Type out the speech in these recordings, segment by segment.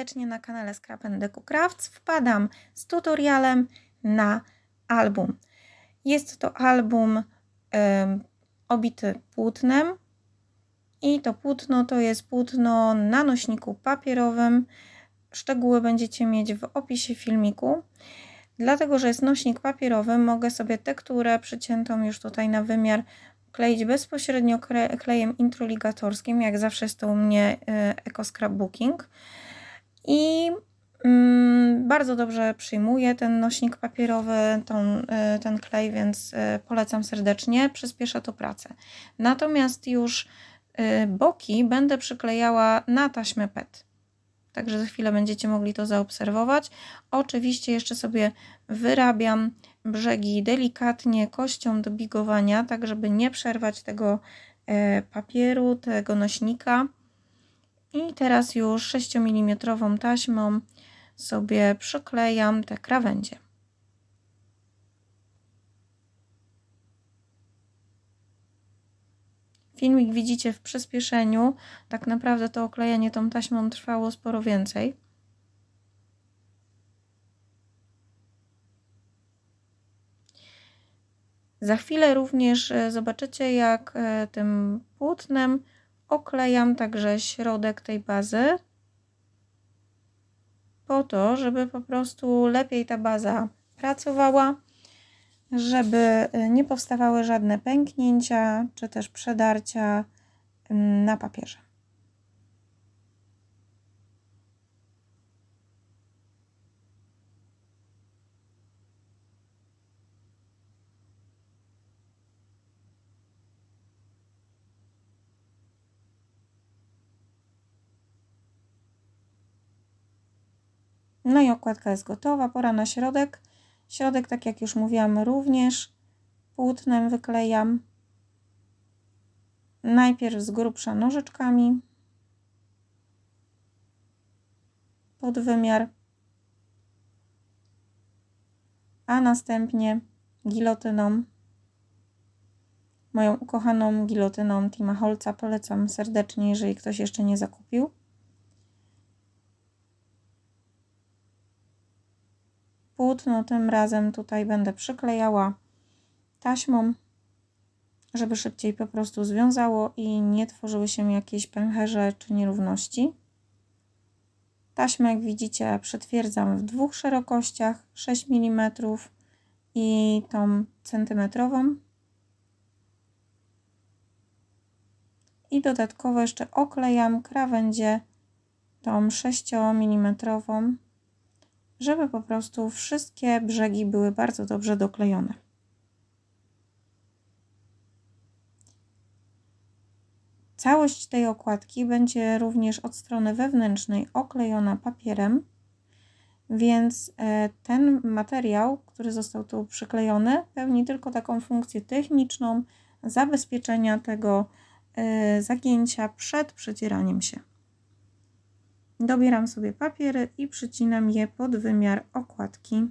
serdecznie na kanale Scrap Deco Crafts. Wpadam z tutorialem na album. Jest to album obity płótnem i to płótno to jest płótno na nośniku papierowym. Szczegóły będziecie mieć w opisie filmiku. Dlatego, że jest nośnik papierowy, mogę sobie tekturę przyciętą już tutaj na wymiar kleić bezpośrednio klejem introligatorskim, jak zawsze jest to u mnie y, Eco Scrapbooking. I mm, bardzo dobrze przyjmuje ten nośnik papierowy, tą, y, ten klej, więc y, polecam serdecznie, przyspiesza to pracę. Natomiast już boki będę przyklejała na taśmę PET. Także za chwilę będziecie mogli to zaobserwować. Oczywiście jeszcze sobie wyrabiam brzegi delikatnie kością do bigowania, tak żeby nie przerwać tego papieru, tego nośnika. I teraz już 6 mm taśmą sobie przyklejam te krawędzie. Filmik widzicie w przyspieszeniu. Tak naprawdę to oklejanie tą taśmą trwało sporo więcej. Za chwilę również e, zobaczycie, jak e, tym płótnem oklejam także środek tej bazy, po to, żeby po prostu lepiej ta baza pracowała, żeby e, nie powstawały żadne pęknięcia czy też przedarcia mm, na papierze. No i okładka jest gotowa, pora na środek. Środek, tak jak już mówiłam, również płótnem wyklejam. Najpierw z grubsza nożyczkami pod wymiar, a następnie gilotyną. Moją ukochaną gilotyną Tima Holca polecam serdecznie, jeżeli ktoś jeszcze nie zakupił. Płótno tym razem tutaj będę przyklejała taśmą, żeby szybciej po prostu związało i nie tworzyły się jakieś pęcherze czy nierówności. Taśmę, jak widzicie, przetwierdzam w dwóch szerokościach 6 mm i tą centymetrową. I dodatkowo jeszcze oklejam krawędzie tą 6 mm żeby po prostu wszystkie brzegi były bardzo dobrze doklejone. Całość tej okładki będzie również od strony wewnętrznej oklejona papierem, więc e, ten materiał, który został tu przyklejony, pełni tylko taką funkcję techniczną zabezpieczenia tego e, zagięcia przed przecieraniem się. Dobieram sobie papiery i przycinam je pod wymiar okładki.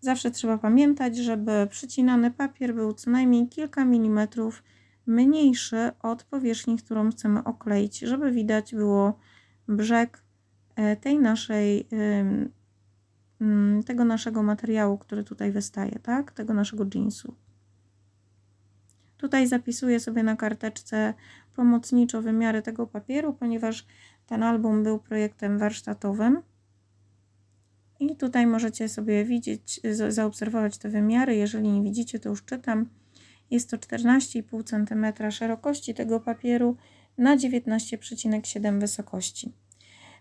Zawsze trzeba pamiętać, żeby przycinany papier był co najmniej kilka milimetrów mniejszy od powierzchni, którą chcemy okleić, żeby widać było brzeg e, tej naszej, tego naszego materiału, który tutaj wystaje, tak? Tego naszego jeansu. Tutaj zapisuję sobie na karteczce pomocniczo wymiary tego papieru, ponieważ ten album był projektem warsztatowym. I tutaj możecie sobie widzieć, zaobserwować te wymiary. Jeżeli nie widzicie, to już czytam. Jest to 14,5 cm szerokości tego papieru na 19,7 wysokości.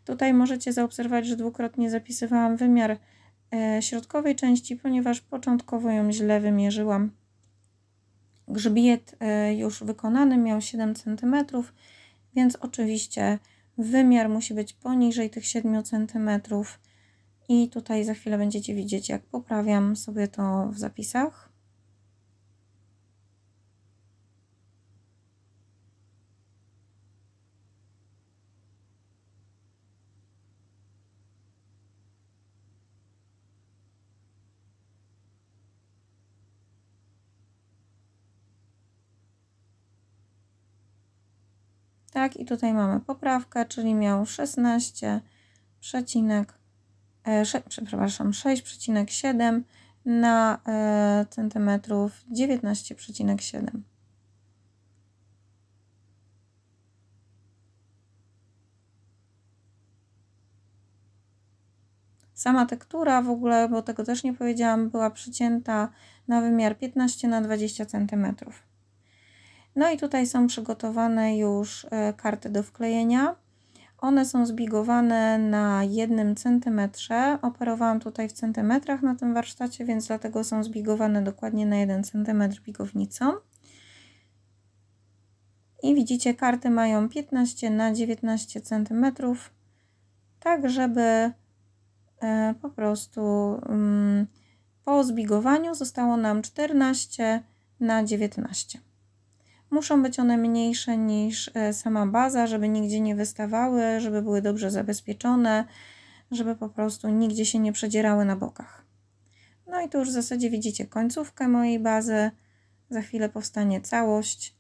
Tutaj możecie zaobserwować, że dwukrotnie zapisywałam wymiar e, środkowej części, ponieważ początkowo ją źle wymierzyłam Grzbiet e, już wykonany miał 7 cm, więc oczywiście wymiar musi być poniżej tych 7 cm. I tutaj za chwilę będziecie widzieć, jak poprawiam sobie to w zapisach. Tak, i tutaj mamy poprawkę, czyli miał 16 przecinek, e, przepraszam, 6,7 na e, centymetrów 19,7. Sama tektura w ogóle, bo tego też nie powiedziałam, była przycięta na wymiar 15 na 20 cm. No i tutaj są przygotowane już e, karty do wklejenia. One są zbigowane na 1 cm. Operowałam tutaj w centymetrach na tym warsztacie, więc dlatego są zbigowane dokładnie na 1 cm bigownicą. I widzicie, karty mają 15 na 19 cm, tak żeby e, po prostu mm, po zbigowaniu zostało nam 14 na 19. Muszą być one mniejsze niż e, sama baza, żeby nigdzie nie wystawały, żeby były dobrze zabezpieczone, żeby po prostu nigdzie się nie przedzierały na bokach. No i tu już w zasadzie widzicie końcówkę mojej bazy. Za chwilę powstanie całość.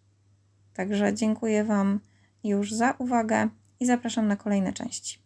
Także dziękuję Wam już za uwagę i zapraszam na kolejne części.